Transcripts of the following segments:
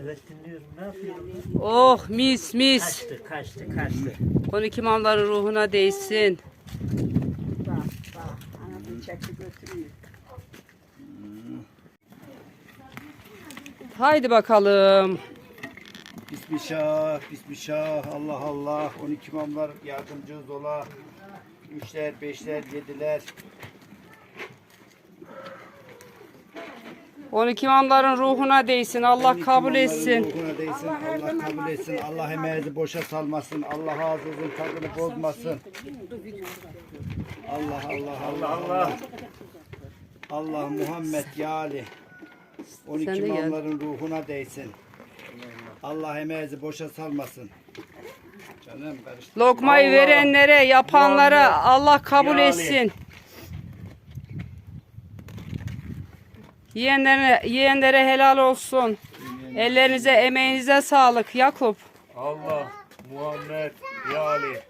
Evet dinliyorum. Ne yapıyorum? Oh mis mis. Kaçtı, kaçtı, kaçtı. 12 imamların ruhuna değsin. Bak bak. Anasını çekti götürüyor. Haydi bakalım. Bismillah, bismillah, Allah Allah. 12 imamlar yardımcınız ola. Üçler, beşler, yediler. 12 imamların ruhuna değsin. Allah 12 kabul etsin. ruhuna değsin. Allah, kabul etsin. Allah emeğinizi boşa salmasın. Allah ağzınızın tadını bozmasın. Allah Allah Allah Allah. Allah Muhammed ya Ali. 12 Sen de gel. imamların ruhuna değsin. Allah emeğinizi boşa salmasın. Canım karıştı. Lokmayı Allah. verenlere, yapanlara Allah kabul etsin. Yiyenlere, yiyenlere helal olsun. Ellerinize, emeğinize sağlık Yakup. Allah, Muhammed, Ya Ali.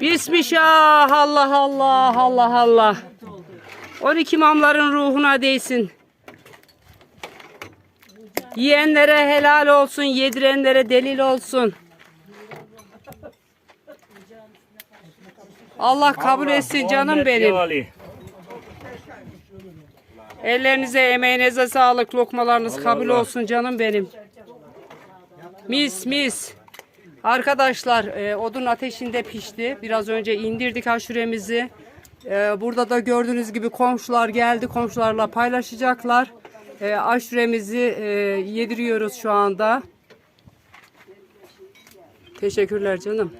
Bismillah Allah Allah Allah Allah. 12 imamların ruhuna değsin. Yiyenlere helal olsun, yedirenlere delil olsun. Allah kabul etsin canım benim. Ellerinize, emeğinize sağlık. Lokmalarınız kabul olsun canım benim. Mis mis. Arkadaşlar e, odun ateşinde pişti. Biraz önce indirdik aşuremizi. E, burada da gördüğünüz gibi komşular geldi. Komşularla paylaşacaklar. E, aşuremizi e, yediriyoruz şu anda. Teşekkürler canım.